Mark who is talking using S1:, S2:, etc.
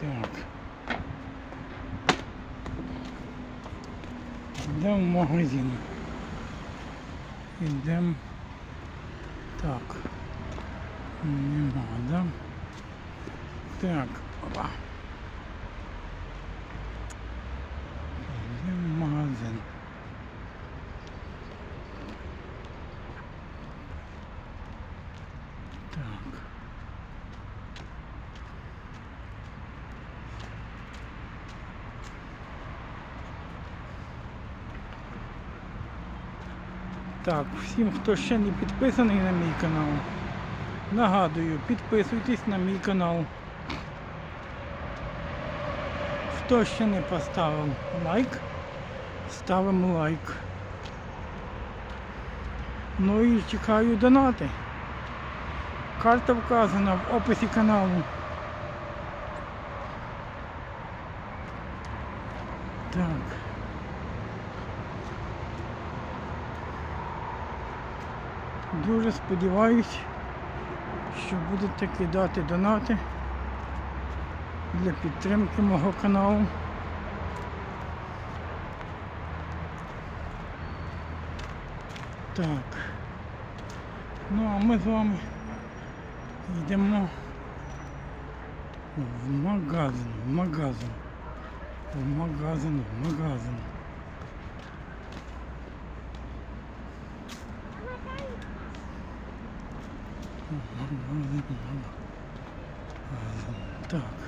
S1: Так. Йдемо в магазин. Йдемо. Так. Нема, да? Так, опа. Йдемо в магазин. Так. Так, всім, хто ще не підписаний на мій канал, нагадую, підписуйтесь на мій канал. Хто ще не поставив лайк, ставимо лайк. Ну і чекаю донати. Карта вказана в описі каналу. Так. Дуже сподіваюсь, що будете кидати донати для підтримки мого каналу. Так. Ну а ми з вами йдемо в магазин, в магазин, в магазин, в магазин. Магазин, магазин. Так.